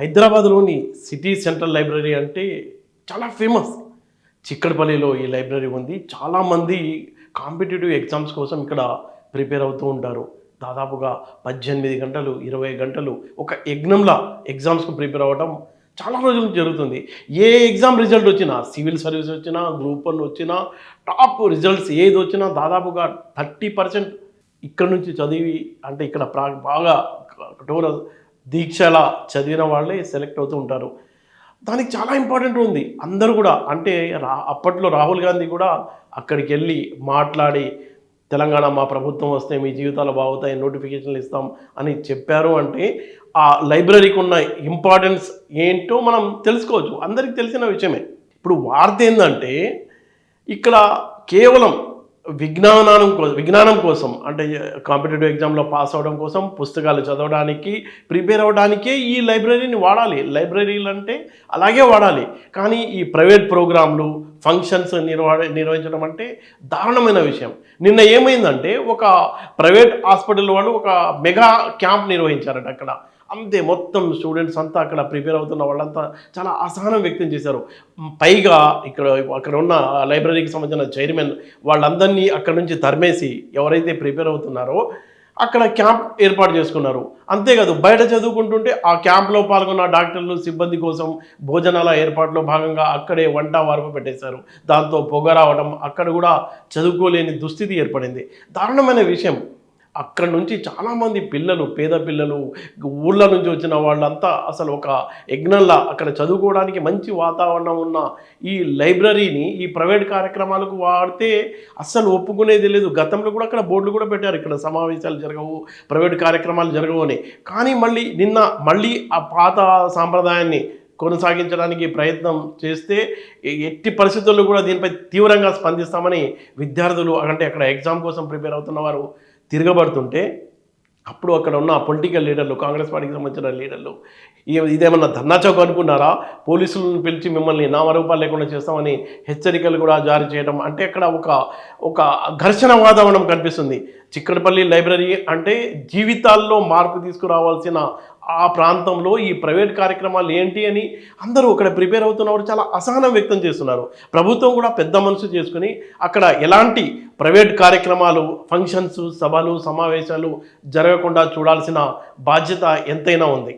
హైదరాబాద్లోని city central library అంటే చాలా ఫేమస్. చిక్కడపల్లిలో ఈ లైబ్రరీ ఉంది. చాలామంది కాంపిటేటివ్ ఎగ్జామ్స్ కోసం ఇక్కడ ప్రిపేర్ అవుతూ ఉంటారు. దాదాపుగా పద్దెనిమిది గంటలు ఇరవై గంటలు ఒక యజ్ఞంలా ఎగ్జామ్స్కి ప్రిపేర్ అవ్వడం చాలా రోజుల నుంచి జరుగుతుంది. ఏ ఎగ్జామ్ రిజల్ట్ వచ్చినా సివిల్ సర్వీస్ వచ్చినా గ్రూప్ వన్ వచ్చినా టాప్ రిజల్ట్స్ ఏది వచ్చినా దాదాపుగా థర్టీ పర్సెంట్ ఇక్కడ నుంచి చదివి అంటే ఇక్కడ ప్రా బాగా కఠోర దీక్షలా చదివిన వాళ్ళే సెలెక్ట్ అవుతూ ఉంటారు. దానికి చాలా ఇంపార్టెంట్ ఉంది. అందరూ కూడా అంటే రా అప్పట్లో రాహుల్ గాంధీ కూడా అక్కడికి వెళ్ళి మాట్లాడి తెలంగాణ మా ప్రభుత్వం వస్తే మీ జీవితాలు బాగుతాయి నోటిఫికేషన్లు ఇస్తాం అని చెప్పారు అంటే ఆ లైబ్రరీకి ఉన్న ఇంపార్టెన్స్ ఏంటో మనం తెలుసుకోవచ్చు. అందరికీ తెలిసిన విషయమే. ఇప్పుడు వార్త ఏంటంటే ఇక్కడ కేవలం విజ్ఞానం కోసం విజ్ఞానం కోసం అంటే కాంపిటేటివ్ ఎగ్జామ్లో పాస్ అవ్వడం కోసం పుస్తకాలు చదవడానికి ప్రిపేర్ అవ్వడానికే ఈ లైబ్రరీని వాడాలి. లైబ్రరీలు అంటే అలాగే వాడాలి. కానీ ఈ ప్రైవేట్ ప్రోగ్రాంలు ఫంక్షన్స్ నిర్వహ నిర్వహించడం అంటే దారుణమైన విషయం. నిన్న ఏమైందంటే ఒక ప్రైవేట్ హాస్పిటల్ వాళ్ళు ఒక మెగా క్యాంప్ నిర్వహించారట అక్కడ. అంతే మొత్తం స్టూడెంట్స్ అంతా అక్కడ ప్రిపేర్ అవుతున్న వాళ్ళంతా చాలా అసహనం వ్యక్తం చేశారు. పైగా ఇక్కడ అక్కడ ఉన్న లైబ్రరీకి సంబంధించిన చైర్మన్ వాళ్ళందరినీ అక్కడ నుంచి తరిమేసి ఎవరైతే ప్రిపేర్ అవుతున్నారో అక్కడ క్యాంప్ ఏర్పాటు చేసుకున్నారు. అంతేకాదు బయట చదువుకుంటుంటే ఆ క్యాంప్లో పాల్గొన్న డాక్టర్లు సిబ్బంది కోసం భోజనాల ఏర్పాట్లో భాగంగా అక్కడే వంట వార్పు పెట్టేశారు. దాంతో పొగ రావడం అక్కడ కూడా చదువుకోలేని దుస్థితి ఏర్పడింది. దారుణమైన విషయం. అక్కడ నుంచి చాలామంది పిల్లలు పేద పిల్లలు ఊళ్ళ నుంచి వచ్చిన వాళ్ళంతా అసలు ఒక యజ్ఞంలా అక్కడ చదువుకోవడానికి మంచి వాతావరణం ఉన్న ఈ లైబ్రరీని ఈ ప్రైవేట్ కార్యక్రమాలకు వాడితే అస్సలు ఒప్పుకునేది లేదు. గతంలో కూడా అక్కడ బోర్డులు కూడా పెట్టారు. ఇక్కడ సమావేశాలు జరగవు ప్రైవేట్ కార్యక్రమాలు జరగవు అని. కానీ మళ్ళీ నిన్న మళ్ళీ ఆ పాత సాంప్రదాయాన్ని కొనసాగించడానికి ప్రయత్నం చేస్తే ఎట్టి పరిస్థితుల్లో కూడా దీనిపై తీవ్రంగా స్పందిస్తామని విద్యార్థులు అంటే అక్కడ ఎగ్జామ్ కోసం ప్రిపేర్ అవుతున్న వారు తిరగబడుతుంటే అప్పుడు అక్కడ ఉన్న పొలిటికల్ లీడర్లు కాంగ్రెస్ పార్టీకి సంబంధించిన లీడర్లు ఇదేమన్నా ధర్నా చౌక్ అనుకున్నారా? పోలీసులను పిలిచి మిమ్మల్ని నామరూపాలు లేకుండా చేస్తామని హెచ్చరికలు కూడా జారీ చేయడం అంటే అక్కడ ఒక ఒక ఘర్షణ వాతావరణం కనిపిస్తుంది. చిక్కడపల్లి లైబ్రరీ అంటే జీవితాల్లో మార్పు తీసుకురావాల్సిన ఆ ప్రాంతంలో ఈ ప్రైవేట్ కార్యక్రమాలు ఏంటి అని అందరూ అక్కడ ప్రిపేర్ అవుతున్నవారు చాలా అసహనం వ్యక్తం చేస్తున్నారు. ప్రభుత్వం కూడా పెద్ద మనసు చేసుకుని అక్కడ ఎలాంటి ప్రైవేట్ కార్యక్రమాలు ఫంక్షన్స్ సభలు సమావేశాలు జరగకుండా చూడాల్సిన బాధ్యత ఎంతైనా ఉంది.